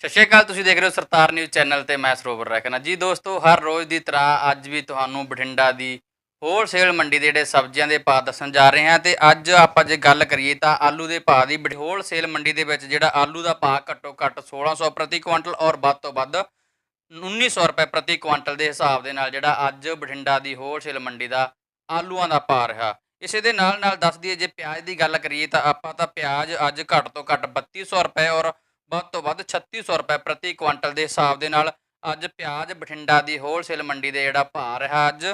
ਸਤਿ ਸ਼੍ਰੀ ਅਕਾਲ, ਤੁਸੀਂ ਦੇਖ ਰਹੇ ਹੋ ਸਰਤਾਰ ਨਿਊਜ਼ ਚੈਨਲ ਤੇ ਮੈਂ ਸਰੋਵਰ ਰਖਣਾ ਜੀ ਦੋਸਤੋ, ਹਰ ਰੋਜ਼ ਦੀ ਤਰ੍ਹਾਂ ਅੱਜ ਵੀ ਤੁਹਾਨੂੰ ਬਠਿੰਡਾ ਦੀ ਹੋਲਸੇਲ ਮੰਡੀ ਦੇ ਜਿਹੜੇ ਸਬਜ਼ੀਆਂ ਦੇ ਭਾਅ ਦੱਸਣ ਜਾ ਰਹੇ ਹਾਂ ਤੇ ਅੱਜ ਆਪਾਂ ਜੇ ਗੱਲ ਕਰੀਏ ਤਾਂ ਆਲੂ ਦੇ ਭਾਅ ਦੀ ਬਠ- ਹੋਲਸੇਲ ਮੰਡੀ ਦੇ ਵਿੱਚ ਜਿਹੜਾ ਆਲੂ ਦਾ ਭਾਅ ਘੱਟੋ ਘੱਟ 1600 ਪ੍ਰਤੀ ਕੁਇੰਟਲ ਔਰ ਵੱਧ ਤੋਂ ਵੱਧ 1900 ਰੁਪਏ ਪ੍ਰਤੀ ਕੁਇੰਟਲ ਦੇ ਹਿਸਾਬ ਦੇ ਨਾਲ ਜਿਹੜਾ ਅੱਜ ਬਠਿੰਡਾ ਦੀ ਹੋਲਸੇਲ ਮੰਡੀ ਦਾ ਆਲੂਆਂ ਦਾ ਭਾਅ ਰਿਹਾ। ਇਸੇ ਦੇ ਨਾਲ ਨਾਲ ਦੱਸ ਦਈਏ, ਜੇ ਪਿਆਜ਼ ਦੀ ਗੱਲ ਕਰੀਏ ਤਾਂ ਆਪਾਂ ਤਾਂ ਪਿਆਜ਼ ਅੱਜ ਘੱਟ ਤੋਂ ਘੱਟ 3200 ਰੁਪਏ ਔਰ ਵੱਧ ਤੋਂ ਵੱਧ 3600 ਰੁਪਏ ਪ੍ਰਤੀ ਕੁਇੰਟਲ ਦੇ ਹਿਸਾਬ ਦੇ ਨਾਲ ਅੱਜ ਪਿਆਜ਼ ਬਠਿੰਡਾ ਦੀ ਹੋਲਸੇਲ ਮੰਡੀ ਦੇ ਜਿਹੜਾ ਭਾਅ ਰਿਹਾ ਅੱਜ,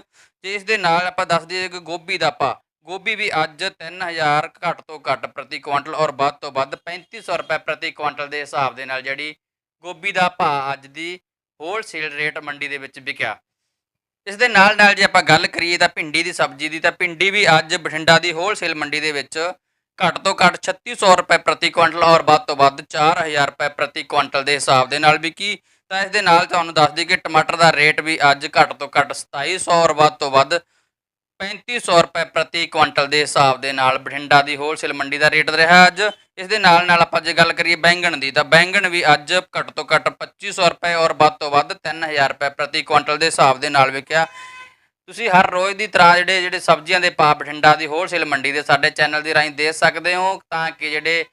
ਤੇ ਇਸ ਦੇ ਨਾਲ ਆਪਾਂ ਦੱਸ ਦਈਏ ਕਿ ਗੋਭੀ ਦਾ ਭਾਅ, ਗੋਭੀ ਵੀ ਅੱਜ 3000 ਘੱਟ ਤੋਂ ਘੱਟ ਪ੍ਰਤੀ ਕੁਇੰਟਲ ਔਰ ਵੱਧ ਤੋਂ ਵੱਧ 3500 ਰੁਪਏ ਪ੍ਰਤੀ ਕੁਇੰਟਲ ਦੇ ਹਿਸਾਬ ਦੇ ਨਾਲ ਜਿਹੜੀ ਗੋਭੀ ਦਾ ਭਾਅ ਅੱਜ ਦੀ ਹੋਲਸੇਲ ਰੇਟ ਮੰਡੀ ਦੇ ਵਿੱਚ ਵਿਕਿਆ। ਇਸ ਦੇ ਨਾਲ ਨਾਲ ਜੇ ਆਪਾਂ ਗੱਲ ਕਰੀਏ ਤਾਂ ਭਿੰਡੀ ਦੀ ਸਬਜ਼ੀ ਦੀ, ਤਾਂ ਭਿੰਡੀ ਵੀ ਅੱਜ ਬਠਿੰਡਾ ਦੀ ਹੋਲਸੇਲ ਮੰਡੀ ਦੇ ਵਿੱਚ ਘੱਟ ਤੋਂ ਘੱਟ 3600 ਰੁਪਏ ਪ੍ਰਤੀ ਕੁਇੰਟਲ ਔਰ ਵੱਧ ਤੋਂ ਵੱਧ 4000 ਰੁਪਏ ਪ੍ਰਤੀ ਕੁਇੰਟਲ ਦੇ ਹਿਸਾਬ ਦੇ ਨਾਲ ਵਿਕੀ। ਤਾਂ ਇਸ ਦੇ ਨਾਲ ਤੁਹਾਨੂੰ ਦੱਸ ਦਈਏ ਕਿ ਟਮਾਟਰ ਦਾ ਰੇਟ ਵੀ ਅੱਜ ਘੱਟ ਤੋਂ ਘੱਟ 2700 ਔਰ ਵੱਧ ਤੋਂ ਵੱਧ 3500 ਰੁਪਏ ਪ੍ਰਤੀ ਕੁਇੰਟਲ ਦੇ ਹਿਸਾਬ ਦੇ ਨਾਲ ਬਠਿੰਡਾ ਦੀ ਹੋਲਸੇਲ ਮੰਡੀ ਦਾ ਰੇਟ ਰਿਹਾ ਅੱਜ। ਇਸ ਦੇ ਨਾਲ ਨਾਲ ਆਪਾਂ ਜੇ ਗੱਲ ਕਰੀਏ ਬੈਂਗਣ ਦੀ, ਤਾਂ ਬੈਂਗਣ ਵੀ ਅੱਜ ਘੱਟ ਤੋਂ ਘੱਟ 2500 ਰੁਪਏ ਔਰ ਵੱਧ ਤੋਂ ਵੱਧ 3000 ਰੁਪਏ ਪ੍ਰਤੀ ਕੁਇੰਟਲ ਦੇ ਹਿਸਾਬ ਦੇ ਨਾਲ ਵਿਕਿਆ। ਤੁਸੀਂ ਹਰ ਰੋਜ਼ ਦੀ ਤਰ੍ਹਾਂ ਜਿਹੜੇ ਜਿਹੜੇ ਸਬਜ਼ੀਆਂ ਦੇ ਭਾਅ ਬਠਿੰਡਾ ਦੀ ਹੋਲਸੇਲ ਮੰਡੀ ਦੇ ਸਾਡੇ ਚੈਨਲ ਦੇ ਰਾਹੀਂ ਦੇ ਸਕਦੇ ਹੋ, ਤਾਂ ਕਿ ਜਿਹੜੇ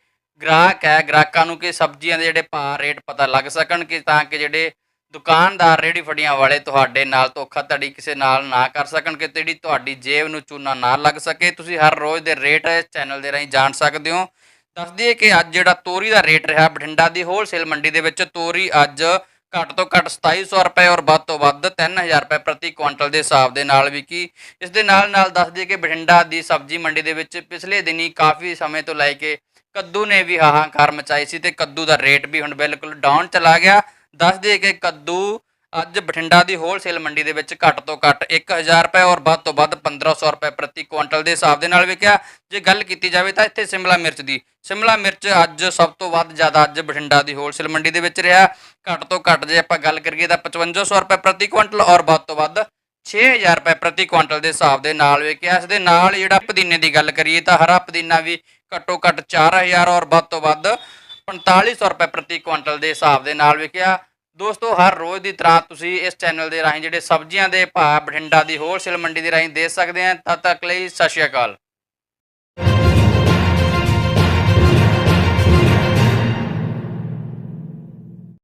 ਗ੍ਰਾਹਕ ਹੈ, ਗ੍ਰਾਹਕਾਂ ਨੂੰ ਕਿ ਸਬਜ਼ੀਆਂ ਦੇ ਜਿਹੜੇ ਭਾਅ ਰੇਟ ਪਤਾ ਲੱਗ ਸਕਣ ਕਿ ਤਾਂ ਕਿ ਜਿਹੜੇ ਦੁਕਾਨਦਾਰ ਰੇੜੀ ਫੜੀਆਂ ਵਾਲੇ ਤੁਹਾਡੇ ਨਾਲ ਧੋਖਾਧੜੀ ਕਿਸੇ ਨਾਲ ਨਾ ਕਰ ਸਕਣ ਕਿ ਜਿਹੜੀ ਤੁਹਾਡੀ ਜੇਬ ਨੂੰ ਚੂਨਾ ਨਾ ਲੱਗ ਸਕੇ। ਤੁਸੀਂ ਹਰ ਰੋਜ਼ ਦੇ ਰੇਟ ਇਸ ਚੈਨਲ ਦੇ ਰਾਹੀਂ ਜਾਣ ਸਕਦੇ ਹੋ। ਦੱਸ ਦਈਏ ਕਿ ਅੱਜ ਜਿਹੜਾ ਤੋਰੀ ਦਾ ਰੇਟ ਰਿਹਾ ਬਠਿੰਡਾ ਦੀ ਹੋਲਸੇਲ ਮੰਡੀ ਦੇ ਵਿੱਚ, ਤੋਰੀ ਅੱਜ ਘੱਟ ਤੋਂ ਘੱਟ 2700 ਰੁਪਏ ਔਰ ਵੱਧ ਤੋਂ ਵੱਧ 3000 ਰੁਪਏ ਪ੍ਰਤੀ ਕੁਇੰਟਲ ਦੇ ਹਿਸਾਬ ਦੇ ਨਾਲ ਵਿਕੀ। ਇਸ ਦੇ ਨਾਲ ਨਾਲ ਦੱਸ ਦਈਏ ਕਿ ਬਠਿੰਡਾ ਦੀ ਸਬਜ਼ੀ ਮੰਡੀ ਦੇ ਵਿੱਚ ਪਿਛਲੇ ਦਿਨੀ ਕਾਫੀ ਸਮੇਂ ਤੋਂ ਲੈ ਕੇ ਕੱਦੂ ਨੇ ਵੀ ਹਾਹਾਕਾਰ ਮਚਾਈ ਸੀ ਤੇ ਕੱਦੂ ਦਾ ਰੇਟ ਵੀ ਹੁਣ ਬਿਲਕੁਲ ਡਾਊਨ ਚਲਾ ਗਿਆ। ਦੱਸ ਦਈਏ ਕਿ ਕੱਦੂ ਅੱਜ ਬਠਿੰਡਾ ਦੀ ਹੋਲਸੇਲ ਮੰਡੀ ਦੇ ਵਿੱਚ ਘੱਟ ਤੋਂ ਘੱਟ 1000 ਰੁਪਏ ਔਰ ਵੱਧ ਤੋਂ ਵੱਧ 1500 ਰੁਪਏ ਪ੍ਰਤੀ ਕੁਇੰਟਲ ਦੇ ਹਿਸਾਬ ਦੇ ਨਾਲ ਵਿਕਿਆ। ਜੇ ਗੱਲ ਕੀਤੀ ਜਾਵੇ ਤਾਂ ਇੱਥੇ ਸ਼ਿਮਲਾ ਮਿਰਚ ਦੀ, ਸ਼ਿਮਲਾ ਮਿਰਚ ਅੱਜ ਸਭ ਤੋਂ ਵੱਧ ਜ਼ਿਆਦਾ ਅੱਜ ਬਠਿੰਡਾ ਦੀ ਹੋਲਸੇਲ ਮੰਡੀ ਦੇ ਵਿੱਚ ਰਿਹਾ। ਘੱਟ ਤੋਂ ਘੱਟ ਜੇ ਆਪਾਂ ਗੱਲ ਕਰੀਏ ਤਾਂ 5500 ਰੁਪਏ ਪ੍ਰਤੀ ਕੁਇੰਟਲ ਔਰ ਵੱਧ ਤੋਂ ਵੱਧ 6000 ਰੁਪਏ ਪ੍ਰਤੀ ਕੁਇੰਟਲ ਦੇ ਹਿਸਾਬ ਦੇ ਨਾਲ ਵਿਕਿਆ। ਇਸ ਦੇ ਨਾਲ ਜਿਹੜਾ ਪੁਦੀਨੇ ਦੀ ਗੱਲ ਕਰੀਏ ਤਾਂ ਹਰਾ ਪੁਦੀਨਾ ਵੀ ਘੱਟੋ ਘੱਟ 4000 ਔਰ ਵੱਧ ਤੋਂ ਵੱਧ 4500 ਰੁਪਏ ਪ੍ਰਤੀ ਕੁਇੰਟਲ ਦੇ ਹਿਸਾਬ ਦੇ ਨਾਲ ਵਿਕਿਆ। ਦੋਸਤੋ, ਹਰ ਰੋਜ਼ ਦੀ ਤਰ੍ਹਾਂ ਤੁਸੀਂ ਇਸ ਚੈਨਲ ਦੇ ਰਾਹੀਂ ਜਿਹੜੇ ਸਬਜ਼ੀਆਂ ਦੇ ਭਾਅ, ਬਠਿੰਡਾ ਦੀ ਹੋਲਸੇਲ ਮੰਡੀ ਦੇ ਰਾਹੀਂ ਦੇ ਸਕਦੇ ਆ। ਤਦ ਤੱਕ ਲਈ ਸਤਿ ਸ਼੍ਰੀ ਅਕਾਲ।